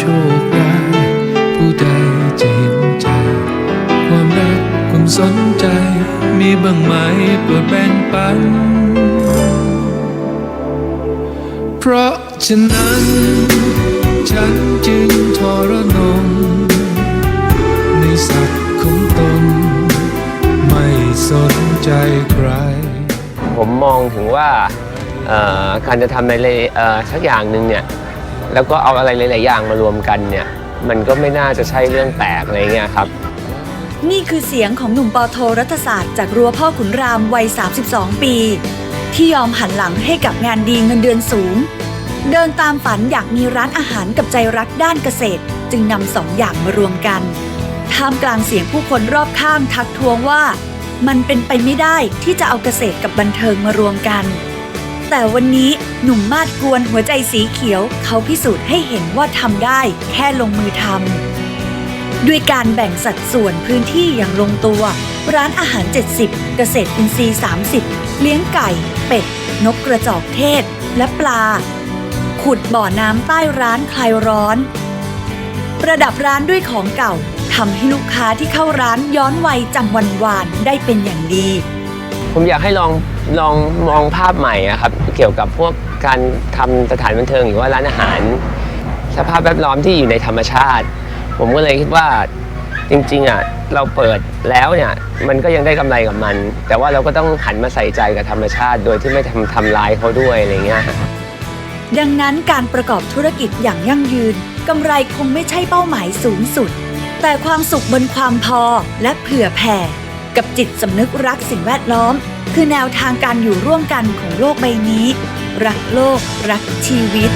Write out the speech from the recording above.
ชคร้ายผู้ใดจะเห็นใจ ความรักความสนใจ มีบ้างไหมโปรดแบ่งปัน เพราะฉะนั้น ฉันจึงทรนงในสัตว์ของตน ไม่สนใจใคร ผมมองถึงว่าเอ่อการจะทำอะไรเอ่อสักอย่างหนึ่งเนี่ย แล้วก็เอาอะไรหลาย ๆ อย่างมารวมกันเนี่ย มันก็ไม่น่าจะใช่เรื่องแปลกอะไรเงี้ยครับ นี่คือเสียงของหนุ่มปอโทรัฐศาสตร์จากรั้วพ่อขุนรามวัย 32 ปี ที่ยอมหันหลังให้กับงานดีเงินเดือนสูง เดินตามฝันอยากมีร้านอาหารกับใจรักด้านเกษตร จึงนำสองอย่างมารวมกันท่ามกลางเสียงผู้คนรอบข้างทักท้วงว่า มันเป็นไปไม่ได้ที่จะเอาเกษตรกับบันเทิงมารวมกัน แต่วันนี้หนุ่มมาดกวนหัวใจสีเขียว เขาพิสูจน์ให้เห็นว่าทำได้แค่ลงมือทำด้วยการแบ่งสัดส่วนพื้นที่อย่างลงตัว ร้านอาหาร 70 เกษตรอินทรีย์ 30 เลี้ยงไก่ เป็ด นกกระจอกเทศ และปลา ขุดบ่อน้ำใต้ร้านคลายร้อน ประดับร้านด้วยของเก่าทำให้ลูกค้าที่เข้าร้านย้อนวัยจำวันวานได้เป็นอย่างดี ผมอยากให้ลอง ลองมองภาพใหม่อะครับ เกี่ยวกับพวกการทำสถานบันเทิงหรือว่าร้านอาหาร สภาพแวดล้อมที่อยู่ในธรรมชาติ ผมก็เลยคิดว่าจริงๆอะเราเปิดแล้วเนี่ยมันก็ยังได้กำไรกับมัน แต่ว่าเราก็ต้องหันมาใส่ใจกับธรรมชาติ โดยที่ไม่ทำทำร้ายเขาด้วยอะไรเงี้ยดังนั้นการประกอบธุรกิจอย่างยั่งยืนกำไรคงไม่ใช่เป้าหมายสูงสุด แต่ความสุขบนความพอและเผื่อแผ่ กับจิตสำนึกรักสิ่งแวดล้อม คือแนวทางการอยู่ร่วมกันของโลกใบนี้ รักโลก รักชีวิต